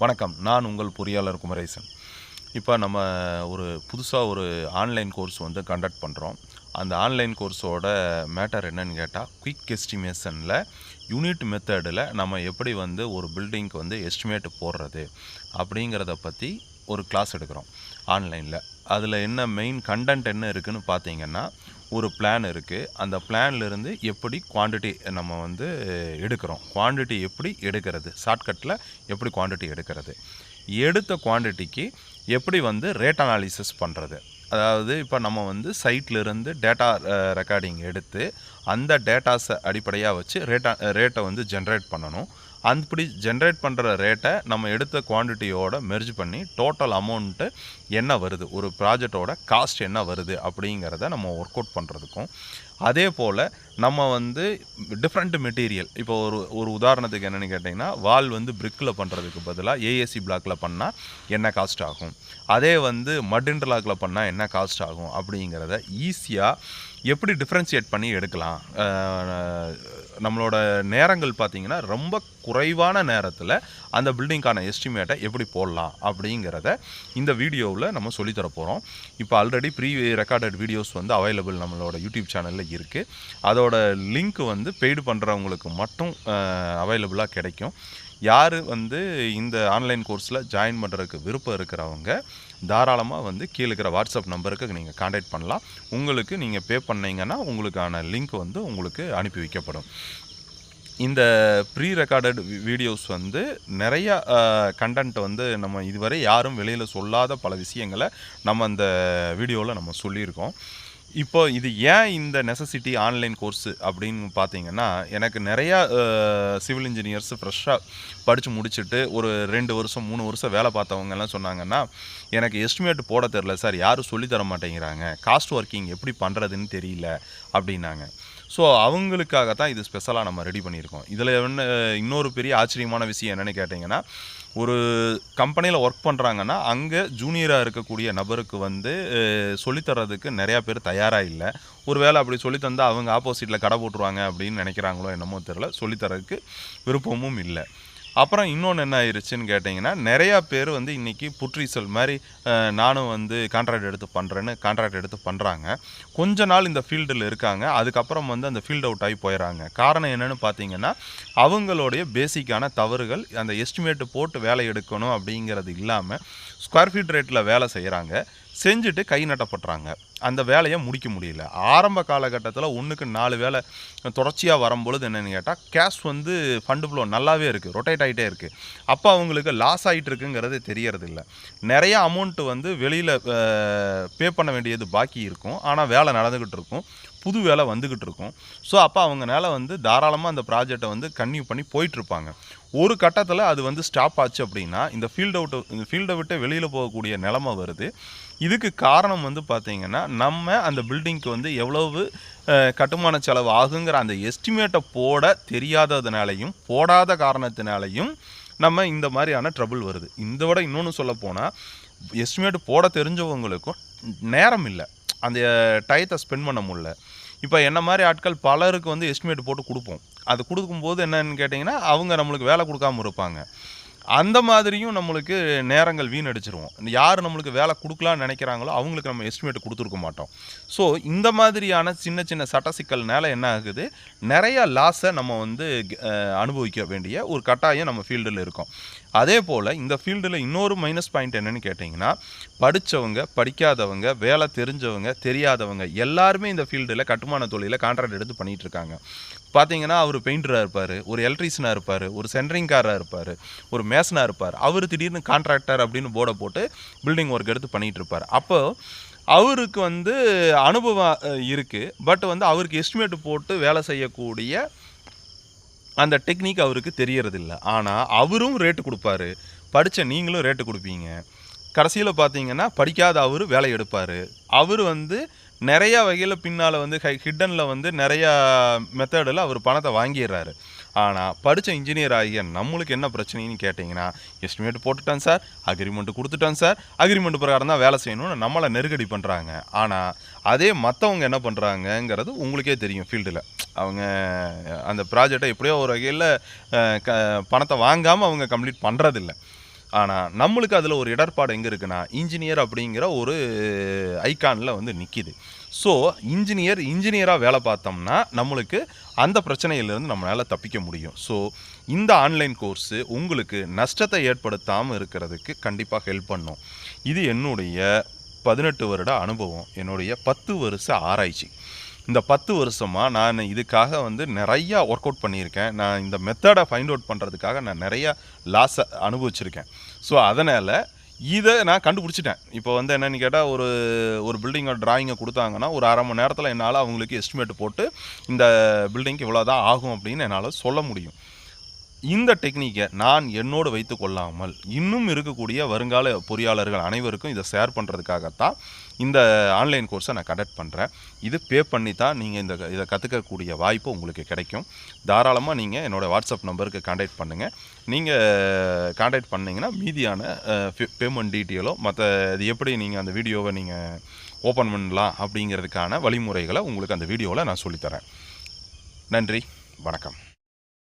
வணக்கம். நான் உங்கள் பொறியாளர் குமரேசன். இப்போ நம்ம ஒரு புதுசாக ஒரு ஆன்லைன் கோர்ஸ் வந்து கண்டக்ட் பண்ணுறோம் அந்த ஆன்லைன் கோர்ஸோட மேட்டர் என்னன்னு கேட்டால் குயிக் எஸ்டிமேஷனில் யூனிட் மெத்தடில் நம்ம எப்படி வந்து ஒரு பில்டிங்க்கு வந்து எஸ்டிமேட் போடுறது அப்படிங்கிறத பற்றி ஒரு கிளாஸ் எடுக்கிறோம். ஆன்லைனில். அதில் என்ன மெயின் கண்டென்ட் என்ன இருக்குன்னு பார்த்தீங்கன்னா ஒரு பிளான் இருக்குது அந்த பிளான்லேருந்து எப்படி குவான்டிட்டி நம்ம வந்து எடுக்கிறோம். குவான்டிட்டி எப்படி எடுக்கிறது? ஷார்ட்கட்டில் எப்படி குவான்டிட்டி எடுக்கிறது? எடுத்த குவான்டிட்டிக்கு எப்படி வந்து ரேட் அனாலிசிஸ் பண்ணுறது அதாவது இப்போ நம்ம வந்து சைட்லேருந்து டேட்டா ரெக்கார்டிங் எடுத்து அந்த டேட்டாஸை அடிப்படையாக வச்சு ரேட்டா ரேட்டை வந்து ஜென்ரேட் பண்ணணும். அப்படி ஜென்ரேட் பண்ணுற ரேட்டை நம்ம எடுத்த குவான்டிட்டியோட மெர்ஜ் பண்ணி டோட்டல் அமௌண்ட்டு என்ன வருது? ஒரு ப்ராஜெக்டோட காஸ்ட் என்ன வருது? அப்படிங்கிறத நம்ம ஒர்க் அவுட் பண்ணுறதுக்கும் அதே போல் நம்ம வந்து டிஃப்ரெண்ட் மெட்டீரியல் இப்போ ஒரு ஒரு உதாரணத்துக்கு என்னென்னு கேட்டிங்கன்னா வால் வந்து பிரிக்கில் பண்ணுறதுக்கு பதிலாக ஏஏசி பிளாக்கில் பண்ணால் என்ன காஸ்ட் ஆகும்? அதே வந்து மட் இன்டர்லாக்கில் பண்ணால் என்ன காஸ்ட் ஆகும்? அப்படிங்கிறத ஈஸியாக எப்படி டிஃப்ரென்ஷியேட் பண்ணி எடுக்கலாம்? நம்மளோட நேரங்கள் பார்த்திங்கன்னா ரொம்ப குறைவான நேரத்தில் அந்த பில்டிங்க்கான எஸ்டிமேட்டை எப்படி போடலாம் அப்படிங்கிறத இந்த வீடியோவில் நம்ம சொல்லித்தர போகிறோம் இப்போ ஆல்ரெடி ப்ரீ ரெக்கார்டட் வீடியோஸ் வந்து அவைலபிள் நம்மளோட யூடியூப் சேனலில் இருக்குது அதோட லிங்க் வந்து பெய்டு பண்ணுறவங்களுக்கு மட்டும் அவைலபிளாக கிடைக்கும். யார் வந்து இந்த ஆன்லைன் கோர்ஸில் ஜாயின் பண்ணுறதுக்கு விருப்பம் இருக்கிறவங்க தாராளமாக வந்து கீழே இருக்கிற வாட்ஸ்அப் நம்பருக்கு நீங்கள் காண்டாக்ட் பண்ணலாம். உங்களுக்கு நீங்கள் பே பண்ணீங்கன்னா உங்களுக்கான லிங்க் வந்து உங்களுக்கு அனுப்பி வைக்கப்படும். இந்த ப்ரீ ரெக்கார்டட் வீடியோஸ் வந்து நிறைய கண்டென்ட் வந்து நம்ம இதுவரை யாரும் வெளியில் சொல்லாத பல விஷயங்களை நம்ம அந்த வீடியோவில் நம்ம சொல்லியிருக்கோம். இப்போ இது ஏன் இந்த நெசசிட்டி ஆன்லைன் கோர்ஸு அப்படின்னு பார்த்தீங்கன்னா எனக்கு நிறையா சிவில் இன்ஜினியர்ஸ் ஃப்ரெஷ்ஷாக படித்து முடிச்சுட்டு ஒரு ரெண்டு வருஷம் மூணு வருஷம் வேலை பார்த்தவங்க எல்லாம் சொன்னாங்கன்னா எனக்கு எஸ்டிமேட் போட தெரில சார் யாரும் சொல்லித் தர மாட்டேங்கிறாங்க. காஸ்ட் ஒர்க்கிங் எப்படி பண்ணுறதுன்னு தெரியல. அப்படின்னாங்க. ஸோ அவங்களுக்காக தான் இது ஸ்பெஷலாக நம்ம ரெடி பண்ணியிருக்கோம். இதில் என்ன இன்னொரு பெரிய ஆச்சரியமான விஷயம் என்னென்னு கேட்டிங்கன்னா ஒரு கம்பெனியில் ஒர்க் பண்ணுறாங்கன்னா அங்கே ஜூனியராக இருக்கக்கூடிய நபருக்கு வந்து அஹ், சொல்லித்தரதுக்கு நிறையா பேர் தயாராக இல்லை. ஒரு வேளை அப்படி சொல்லித்தந்தால் அவங்க ஆப்போசிட்டில் கடை போட்டுருவாங்க அப்படின்னு நினைக்கிறாங்களோ என்னமோ தெரில சொல்லித்தரதுக்கு விருப்பமும் இல்லை. அப்புறம் இன்னொன்று என்ன ஆயிருச்சுன்னு கேட்டிங்கன்னா நிறையா பேர் வந்து இன்றைக்கி புட்ரீசல் மாதிரி நானும் வந்து கான்ட்ராக்ட் எடுத்து பண்ணுறேன்னு கான்ட்ராக்ட் எடுத்து பண்ணுறாங்க கொஞ்ச நாள் இந்த ஃபீல்டில் இருக்காங்க. அதுக்கப்புறம் வந்து அந்த ஃபீல்ட் அவுட் ஆகி போயிடறாங்க காரணம் என்னென்னு பார்த்தீங்கன்னா அவங்களுடைய பேசிக்கான தவறுகள் அந்த எஸ்டிமேட்டு போட்டு வேலை எடுக்கணும் அப்படிங்கிறது இல்லாமல் ஸ்கொயர் ஃபீட் ரேட்டில் வேலை செய்கிறாங்க செஞ்சுட்டு கை நட்டப்படுறாங்க அந்த வேலையை முடிக்க முடியல. ஆரம்ப காலகட்டத்தில் ஒன்றுக்கு நாலு வேலை தொடர்ச்சியாக வரும்பொழுது என்னென்னு கேட்டால் கேஷ் வந்து ஃபண்டு ஃப்ளோ நல்லாவே இருக்குது ரொட்டேட் ஆகிட்டே இருக்குது அப்போ அவங்களுக்கு லாஸ் ஆகிட்டு இருக்குங்கிறது தெரியறது இல்லை நிறைய அமௌண்ட்டு வந்து வெளியில் பே பண்ண வேண்டியது பாக்கி இருக்கும். ஆனால் வேலை நடந்துக்கிட்டு இருக்கும். புது வேலை வந்துக்கிட்டு இருக்கும். ஸோ அப்போ அவங்கனால வந்து தாராளமாக அந்த ப்ராஜெக்டை வந்து கன்னியூ பண்ணி போயிட்டுருப்பாங்க ஒரு கட்டத்தில் அது வந்து ஸ்டாப் ஆச்சு அப்படின்னா இந்த ஃபீல்டை விட்டு இந்த ஃபீல்டை விட்டு வெளியில் போகக்கூடிய நிலமை வருது. இதுக்கு காரணம் வந்து பார்த்திங்கன்னா நம்ம அந்த பில்டிங்க்கு வந்து எவ்வளவு கட்டுமான செலவு ஆகுங்கிற அந்த எஸ்டிமேட்டை போட தெரியாததுனாலையும் போடாத காரணத்தினாலையும் நம்ம இந்த மாதிரியான ட்ரபுள் வருது. இந்த விட இன்னொன்று சொல்ல போனால் எஸ்டிமேட் போட தெரிஞ்சவங்களுக்கும் நேரம் இல்லை. அந்த டயத்தை ஸ்பெண்ட் பண்ண முடியல. இப்போ என்ன மாதிரி ஆட்கள் பலருக்கு வந்து எஸ்டிமேட் போட்டு கொடுப்போம். அது கொடுக்கும்போது என்னன்னு கேட்டிங்கன்னா அவங்க நம்மளுக்கு வேலை கொடுக்காம இருப்பாங்க. அந்த மாதிரியும் நம்மளுக்கு நேரங்கள் வீணடிச்சிருவோம். யார் நம்மளுக்கு வேலை கொடுக்கலான்னு நினைக்கிறாங்களோ அவங்களுக்கு நம்ம எஸ்டிமேட் கொடுத்துருக்க மாட்டோம். ஸோ இந்த மாதிரியான சின்ன சின்ன சட்ட சிக்கல்னால என்ன ஆகுது? நிறைய லாஸை நம்ம வந்து அனுபவிக்க வேண்டிய ஒரு கட்டாயம் நம்ம ஃபீல்டில் இருக்கோம். அதே போல் இந்த ஃபீல்டில் இன்னொரு மைனஸ் பாயிண்ட் என்னென்னு கேட்டிங்கன்னா படித்தவங்க படிக்காதவங்க வேலை தெரிஞ்சவங்க தெரியாதவங்க எல்லாருமே இந்த ஃபீல்டில் கட்டுமான தொழிலில் கான்ட்ராக்ட் எடுத்து பண்ணிகிட்டு இருக்காங்க. பார்த்தீங்கன்னா அவர் பெயிண்டராக இருப்பார் ஒரு எலக்ட்ரீஷியனாக இருப்பார் ஒரு சென்ட்ரிங்காராக இருப்பார் ஒரு மேசனாக இருப்பார். அவர் திடீர்னு கான்ட்ராக்டர் அப்படின்னு போர்டை போட்டு பில்டிங் ஒர்க் எடுத்து பண்ணிகிட்டு இருப்பார். அப்போ அவருக்கு வந்து அனுபவம் இருக்குது பட் வந்து அவருக்கு எஸ்டிமேட் போட்டு வேலை செய்யக்கூடிய அந்த டெக்னிக் அவருக்கு தெரியறதில்ல. ஆனால் அவரும் ரேட்டு கொடுப்பாரு. படித்த நீங்களும் ரேட்டு கொடுப்பீங்க. கடைசியில் பார்த்தீங்கன்னா படிக்காத அவர் வேலை எடுப்பார். அவர் வந்து நிறையா வகையில் பின்னால் வந்து ஹை ஹிட்டனில் வந்து நிறையா மெத்தடில் அவர் பணத்தை வாங்கிடுறாரு. ஆனால் படித்த இன்ஜினியர் ஆகிய நம்மளுக்கு என்ன பிரச்சனைன்னு கேட்டிங்கன்னா எஸ்டிமேட் போட்டுட்டேன் சார் அக்ரிமெண்ட் கொடுத்துட்டேன் சார் அக்ரிமெண்ட் பிரகாரம் தான் வேலை செய்யணும்னு நம்மளை நெருக்கடி பண்ணுறாங்க ஆனால் அதே மற்றவங்க என்ன பண்ணுறாங்கங்கிறது உங்களுக்கே தெரியும் ஃபீல்டில் அவங்க அந்த ப்ராஜெக்டை எப்படியோ ஒரு வகையில் க பணத்தை வாங்காமல் அவங்க கம்ப்ளீட் பண்ணுறதில்ல ஆனால் நம்மளுக்கு அதில் ஒரு இடர்பாடு எங்கே இருக்குன்னா இன்ஜினியர் அப்படிங்கிற ஒரு ஐக்கானில் வந்து நிற்கிது ஸோ இன்ஜினியர் இன்ஜினியராக வேலை பார்த்தோம்னா நம்மளுக்கு அந்த பிரச்சனையிலேருந்து நம்மளால் தப்பிக்க முடியும். ஸோ இந்த ஆன்லைன் கோர்ஸு உங்களுக்கு நஷ்டத்தை ஏற்படுத்தாமல் இருக்கிறதுக்கு கண்டிப்பாக ஹெல்ப் பண்ணும். இது என்னுடைய பதினெட்டு வருட அனுபவம். என்னுடைய பத்து வருஷ ஆராய்ச்சி. இந்த பத்து வருஷமாக நான் இதுக்காக வந்து நிறையா ஒர்க் அவுட் பண்ணியிருக்கேன். நான் இந்த மெத்தடை ஃபைண்ட் அவுட் பண்ணுறதுக்காக நான் நிறையா லாஸை அனுபவிச்சிருக்கேன். ஸோ அதனால் இதை நான் கண்டுபிடிச்சிட்டேன். இப்போ வந்து என்னென்னு கேட்டால் ஒரு ஒரு பில்டிங்கோட டிராயிங்கை கொடுத்தாங்கன்னா ஒரு அரை மணி நேரத்தில் என்னால் அவங்களுக்கு எஸ்டிமேட் போட்டு இந்த பில்டிங்க்கு இவ்வளோ தான் ஆகும் அப்படின்னு என்னால் சொல்ல முடியும். இந்த டெக்னிக்கை நான் என்னோடு வைத்து கொள்ளாமல் இன்னும் இருக்கக்கூடிய வருங்கால பொறியாளர்கள் அனைவருக்கும் இதை ஷேர் பண்ணுறதுக்காகத்தான் இந்த ஆன்லைன் கோர்ஸை நான் கண்டக்ட் பண்ணுறேன் இது பே பண்ணி தான் நீங்கள் இந்த இதை கற்றுக்கக்கூடிய வாய்ப்பு உங்களுக்கு கிடைக்கும். தாராளமாக நீங்கள் என்னோடய வாட்ஸ்அப் நம்பருக்கு காண்டாக்ட் பண்ணுங்கள் நீங்கள் காண்டாக்ட் பண்ணிங்கன்னா மீதியான பேமெண்ட் டீட்டெயிலோ மற்ற இது எப்படி நீங்கள் அந்த வீடியோவை நீங்கள் ஓப்பன் பண்ணலாம் அப்படிங்கிறதுக்கான வழிமுறைகளை உங்களுக்கு அந்த வீடியோவில் நான் சொல்லித்தரேன் நன்றி வணக்கம்.